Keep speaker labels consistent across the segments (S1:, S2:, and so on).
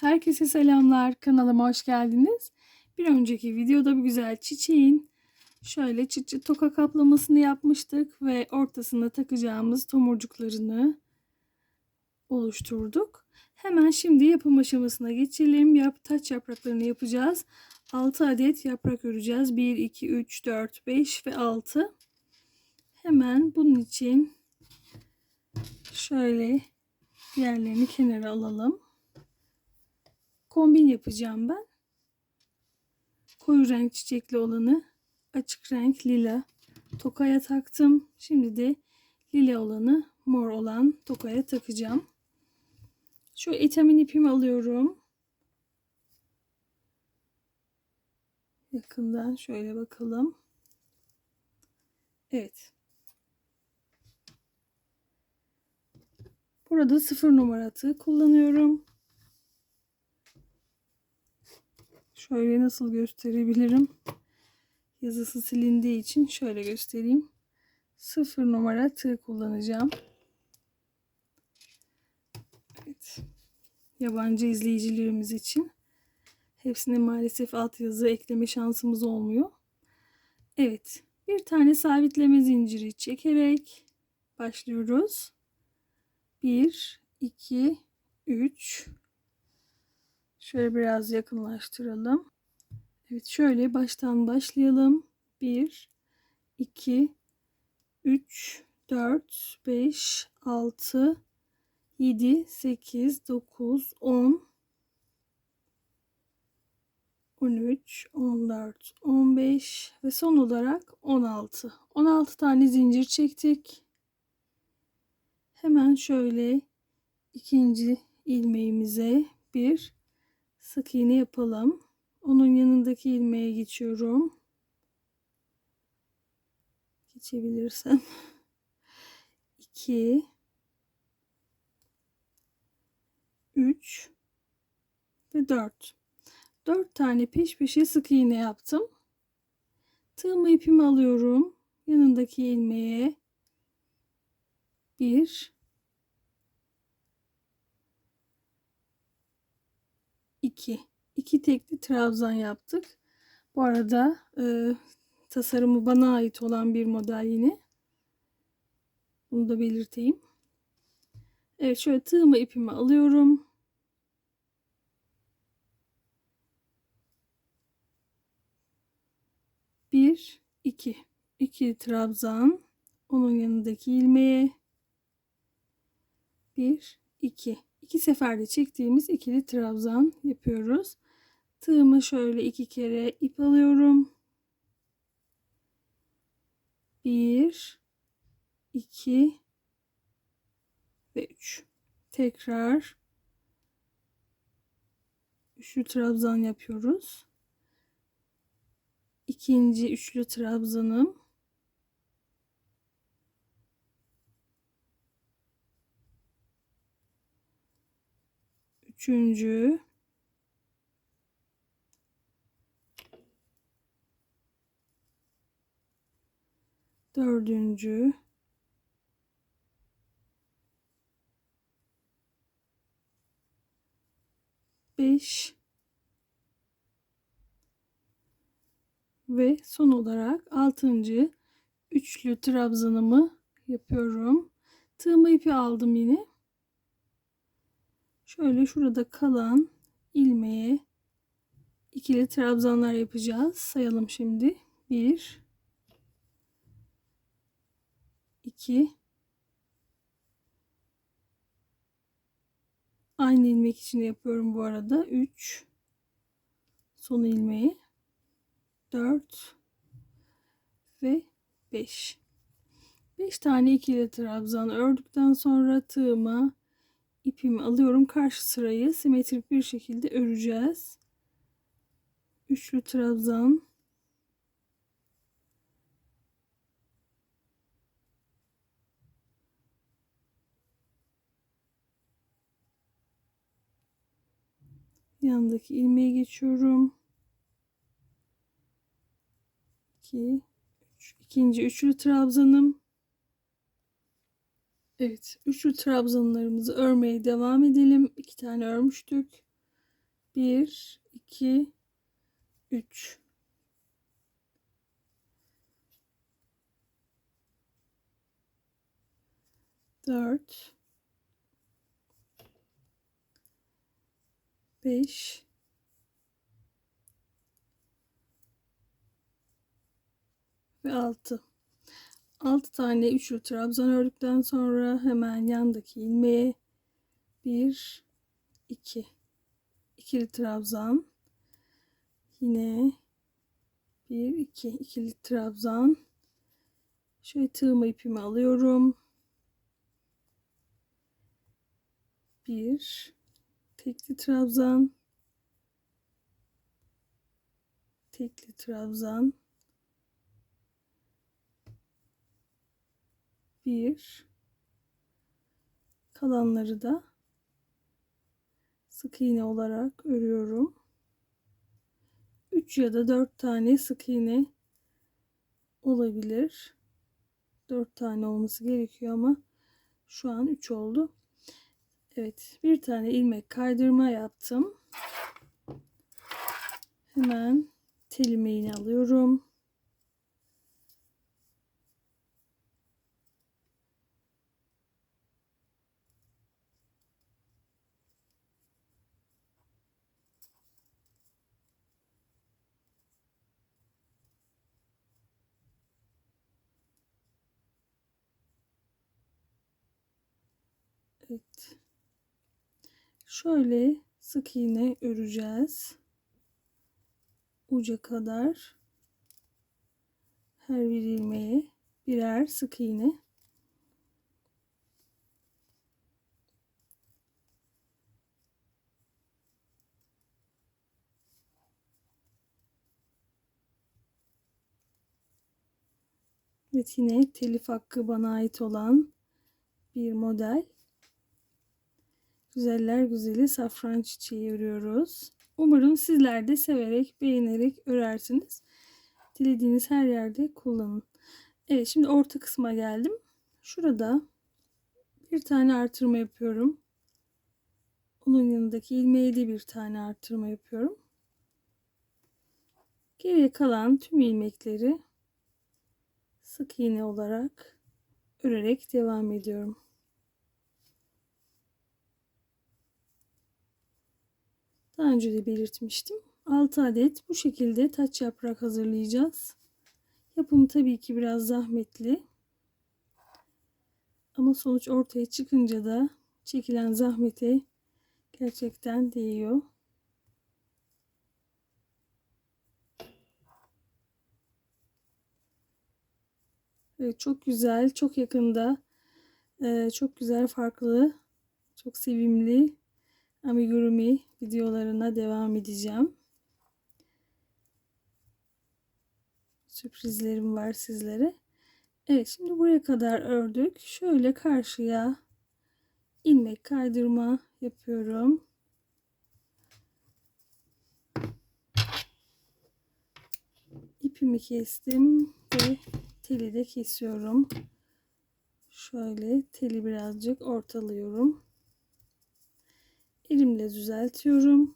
S1: Herkese selamlar. Kanalıma hoş geldiniz. Bir önceki videoda bu güzel çiçeğin şöyle çıt çıt toka kaplamasını yapmıştık ve ortasına takacağımız tomurcuklarını oluşturduk. Hemen şimdi yapım aşamasına geçelim. Yap, taç yapraklarını yapacağız. 6 adet yaprak öreceğiz. 1, 2, 3, 4, 5 ve 6. Hemen bunun için şöyle diğerlerini kenara alalım kombin yapacağım ben. Koyu renk çiçekli olanı açık renk lila tokaya taktım. Şimdi de lila olanı mor olan tokaya takacağım. Şu etamin ipimi alıyorum. Yakından şöyle bakalım. Evet. Burada sıfır numara kullanıyorum. Şöyle nasıl gösterebilirim? Yazısı silindiği için şöyle göstereyim. Sıfır numara tığ kullanacağım. Evet. Yabancı izleyicilerimiz için. Hepsine maalesef altyazı ekleme şansımız olmuyor. Evet. Bir tane sabitleme zinciri çekerek başlıyoruz. 1, 2, 3, Şöyle biraz yakınlaştıralım. Evet şöyle baştan başlayalım. 1, 2, 3, 4, 5, 6, 7, 8, 9, 10, 13, 14, 15 ve son olarak 16. 16 tane zincir çektik. Hemen şöyle ikinci ilmeğimize bir sık iğne yapalım. Onun yanındaki ilmeğe geçiyorum. Geçebilirsem. 2 3 ve 4. 4 tane peş peşe sık iğne yaptım. Tığımı ipimi alıyorum. Yanındaki ilmeğe 1 2. 2 tekli trabzan yaptık. Bu arada e, tasarımı bana ait olan bir model yine. Bunu da belirteyim. Evet şöyle tığımı ipimi alıyorum. Bir, iki. iki trabzan. Onun yanındaki ilmeğe. Bir, iki. İki seferde çektiğimiz ikili trabzan yapıyoruz. Tığımı şöyle iki kere ip alıyorum. Bir, iki ve üç. Tekrar üçlü trabzan yapıyoruz. İkinci üçlü trabzanım. Üçüncü. Dördüncü. Beş. Ve son olarak altıncı üçlü trabzanımı yapıyorum. Tığımı ipi aldım yine. Şöyle şurada kalan ilmeğe ikili trabzanlar yapacağız. Sayalım şimdi. 1 2 Aynı ilmek için yapıyorum bu arada. 3 son ilmeği 4 ve 5 5 tane ikili trabzan ördükten sonra tığıma ipimi alıyorum. Karşı sırayı simetrik bir şekilde öreceğiz. Üçlü trabzan. Yanındaki ilmeğe geçiyorum. 2 3 ikinci üçlü trabzanım. Evet, üçlü trabzanlarımızı örmeye devam edelim. İki tane örmüştük. 1 2 3 4 5 ve 6 6 tane üçlü trabzan ördükten sonra hemen yandaki ilmeğe 1 2 ikili trabzan. Yine 1 2 ikili trabzan. Şöyle tığımı ipimi alıyorum. 1 tekli trabzan. Tekli trabzan bir. Kalanları da sık iğne olarak örüyorum. 3 ya da 4 tane sık iğne olabilir. 4 tane olması gerekiyor ama şu an 3 oldu. Evet bir tane ilmek kaydırma yaptım. Hemen tel ilmeğini alıyorum Evet. Şöyle sık iğne öreceğiz. Uca kadar her bir ilmeğe birer sık iğne. Evet yine telif hakkı bana ait olan bir model. Güzeller güzeli safran çiçeği örüyoruz. Umarım sizler de severek, beğenerek örersiniz. Dilediğiniz her yerde kullanın. Evet şimdi orta kısma geldim. Şurada bir tane artırma yapıyorum. Onun yanındaki ilmeğe de bir tane artırma yapıyorum. Geriye kalan tüm ilmekleri sık iğne olarak örerek devam ediyorum. Daha önce de belirtmiştim. 6 adet bu şekilde taç yaprak hazırlayacağız. Yapımı tabii ki biraz zahmetli. Ama sonuç ortaya çıkınca da çekilen zahmete gerçekten değiyor. Evet, çok güzel, çok yakında, çok güzel, farklı, çok sevimli amigurumi videolarına devam edeceğim. Sürprizlerim var sizlere. Evet şimdi buraya kadar ördük. Şöyle karşıya ilmek kaydırma yapıyorum. İpimi kestim ve teli de kesiyorum. Şöyle teli birazcık ortalıyorum. Elimle düzeltiyorum.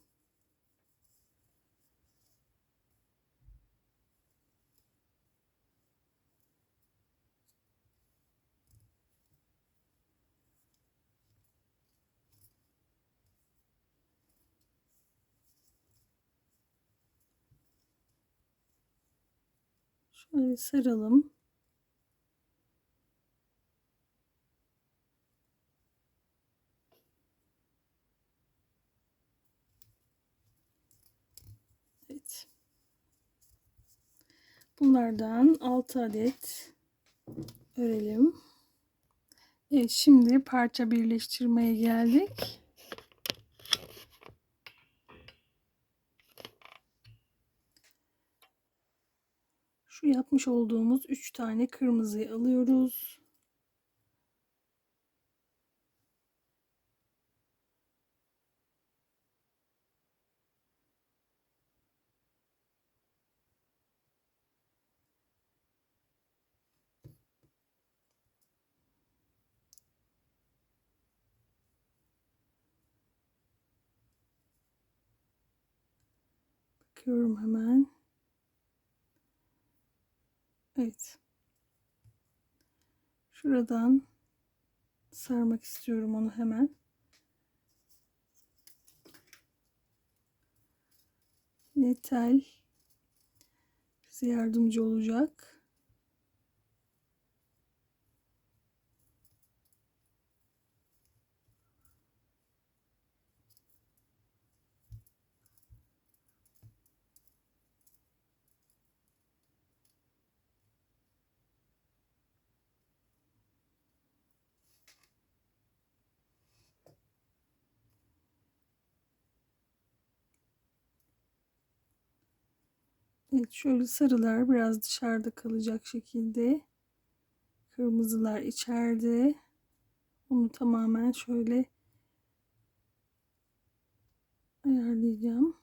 S1: Şöyle saralım. Evet. Bunlardan 6 adet örelim. Evet şimdi parça birleştirmeye geldik. Şu yapmış olduğumuz 3 tane kırmızıyı alıyoruz. Bakıyorum hemen. Evet. Şuradan sarmak istiyorum onu hemen. Yine tel bize yardımcı olacak. Evet şöyle sarılar biraz dışarıda kalacak şekilde. Kırmızılar içeride. Onu tamamen şöyle ayarlayacağım.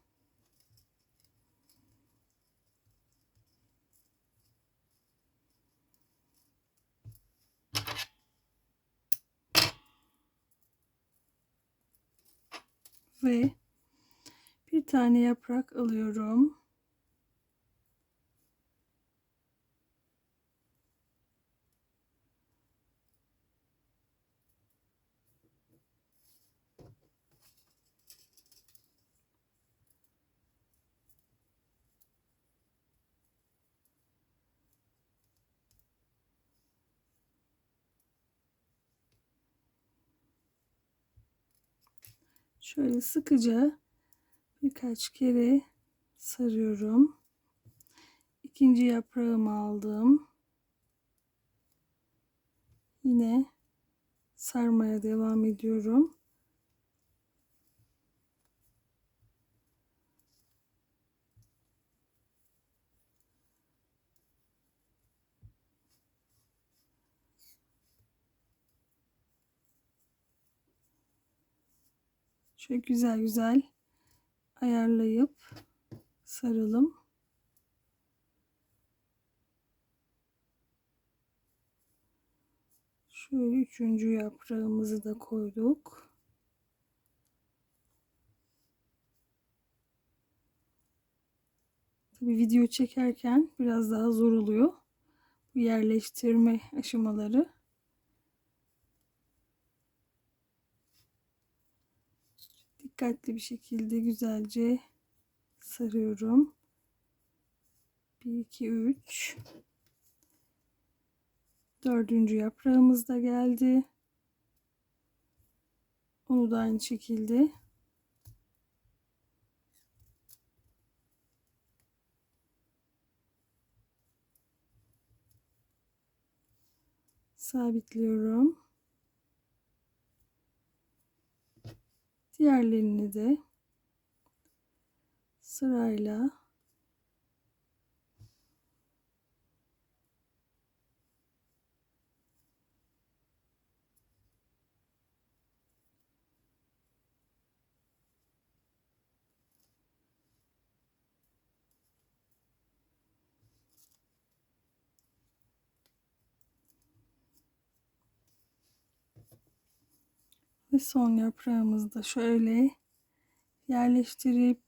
S1: Ve bir tane yaprak alıyorum. Şöyle sıkıca birkaç kere sarıyorum. İkinci yaprağımı aldım. Yine sarmaya devam ediyorum. Şöyle güzel güzel ayarlayıp saralım. Şöyle üçüncü yaprağımızı da koyduk. Tabi video çekerken biraz daha zor oluyor. Bu yerleştirme aşamaları. Dikkatli bir şekilde güzelce sarıyorum. 1 2 3 Dördüncü yaprağımız da geldi. Onu da aynı şekilde sabitliyorum. Diğerlerini de sırayla Ve son yaprağımızı da şöyle yerleştirip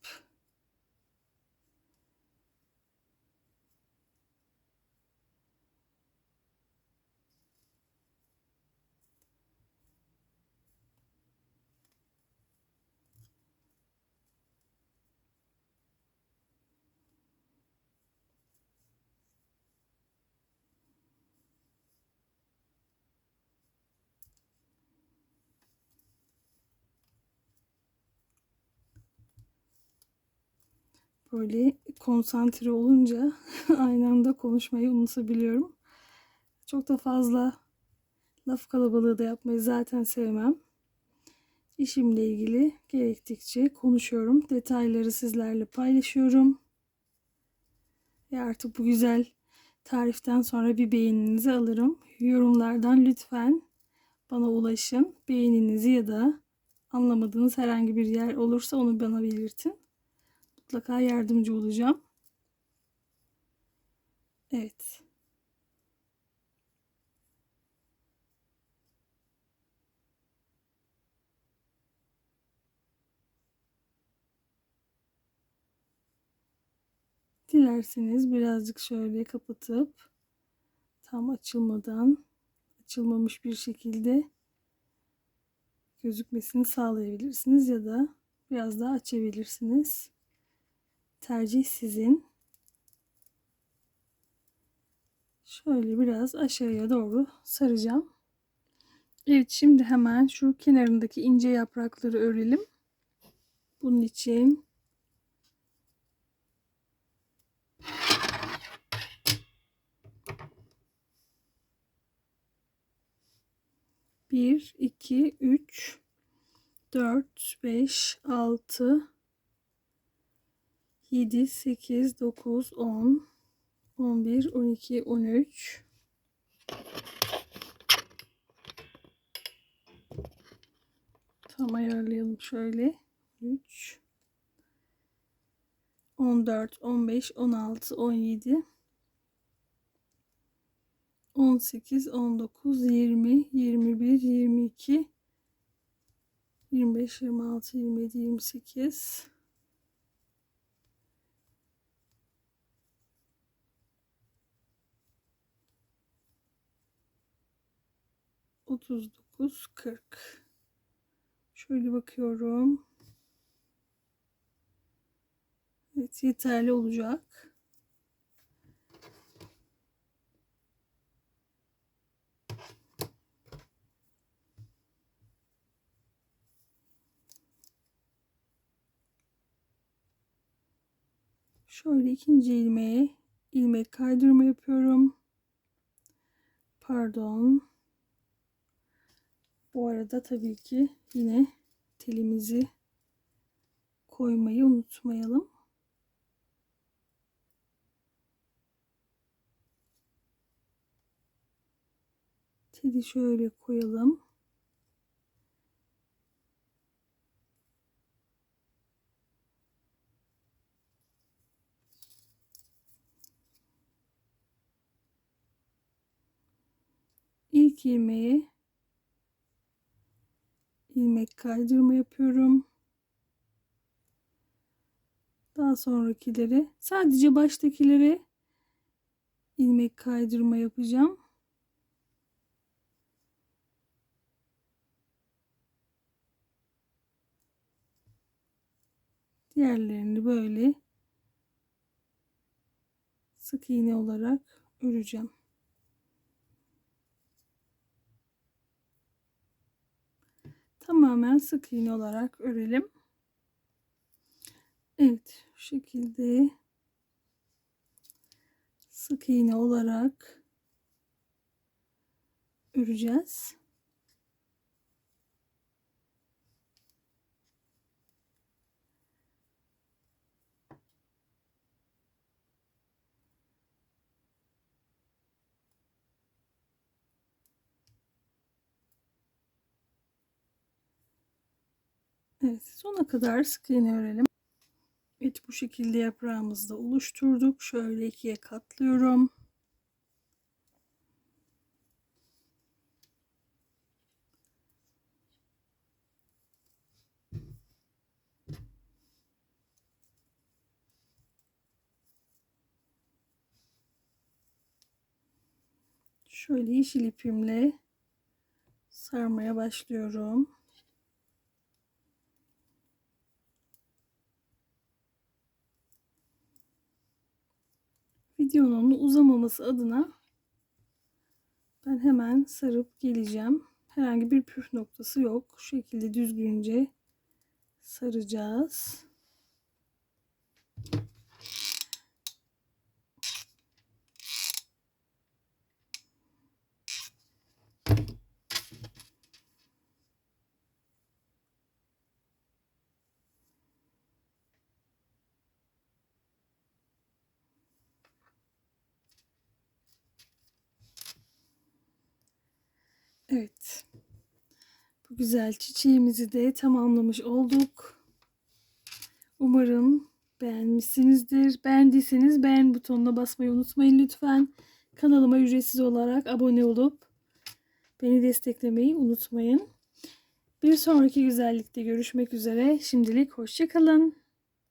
S1: böyle konsantre olunca aynı anda konuşmayı unutabiliyorum. Çok da fazla laf kalabalığı da yapmayı zaten sevmem. İşimle ilgili gerektikçe konuşuyorum. Detayları sizlerle paylaşıyorum. Ve artık bu güzel tariften sonra bir beğeninizi alırım. Yorumlardan lütfen bana ulaşın. Beğeninizi ya da anlamadığınız herhangi bir yer olursa onu bana belirtin mutlaka yardımcı olacağım. Evet. Dilerseniz birazcık şöyle kapatıp tam açılmadan açılmamış bir şekilde gözükmesini sağlayabilirsiniz ya da biraz daha açabilirsiniz. Tercih sizin. Şöyle biraz aşağıya doğru saracağım. Evet şimdi hemen şu kenarındaki ince yaprakları örelim. Bunun için bir, iki, üç, dört, beş, altı, yedi, sekiz, dokuz, on, on bir, on iki, on üç. Tam ayarlayalım şöyle. 3 14 15 16 17 18 19 20 21 22 25 26 27 28 39 40 Şöyle bakıyorum. Evet yeterli olacak. Şöyle ikinci ilmeğe ilmek kaydırma yapıyorum. Pardon. Bu arada tabii ki yine telimizi koymayı unutmayalım. Teli şöyle koyalım. İlk ilmeği ilmek kaydırma yapıyorum. Daha sonrakileri sadece baştakileri ilmek kaydırma yapacağım. Diğerlerini böyle sık iğne olarak öreceğim. Tamamen sık iğne olarak örelim. Evet, şu şekilde sık iğne olarak öreceğiz. Evet sona kadar sık iğne örelim. Evet bu şekilde yaprağımızı da oluşturduk. Şöyle ikiye katlıyorum. Şöyle yeşil ipimle sarmaya başlıyorum. Videonun uzamaması adına ben hemen sarıp geleceğim. Herhangi bir püf noktası yok. Şu şekilde düzgünce saracağız. Evet. Bu güzel çiçeğimizi de tamamlamış olduk. Umarım beğenmişsinizdir. Beğendiyseniz beğen butonuna basmayı unutmayın lütfen. Kanalıma ücretsiz olarak abone olup beni desteklemeyi unutmayın. Bir sonraki güzellikte görüşmek üzere. Şimdilik hoşçakalın.